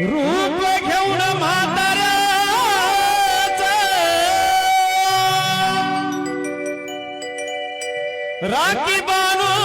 रूप घेऊन म्हाताऱ्याच. राखी बाणू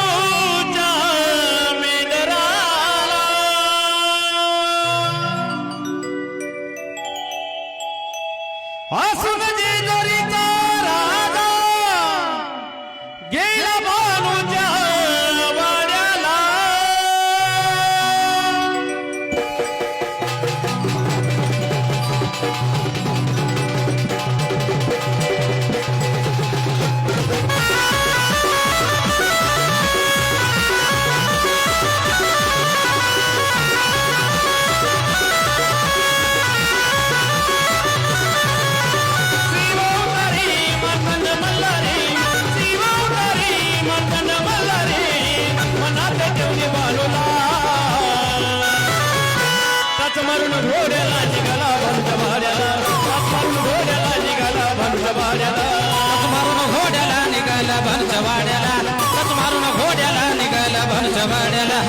वाड्याला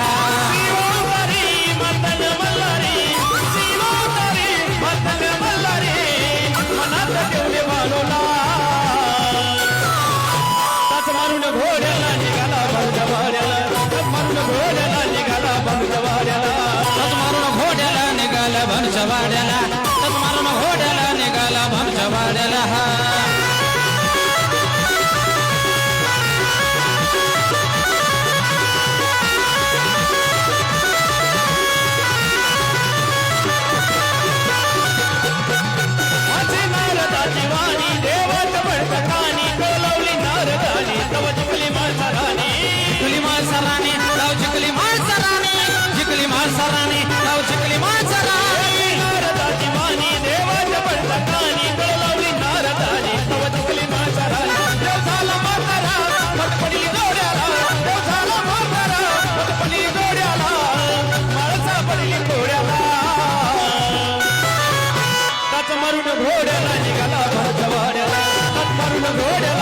घोड्याला निघाला बंद वाड्याला. घोड्याला निघाला घोड्याला निघाला भंस वाड्याला. मारून घोड्याला निघाला भारतवाड्याला. मारून घोड्याला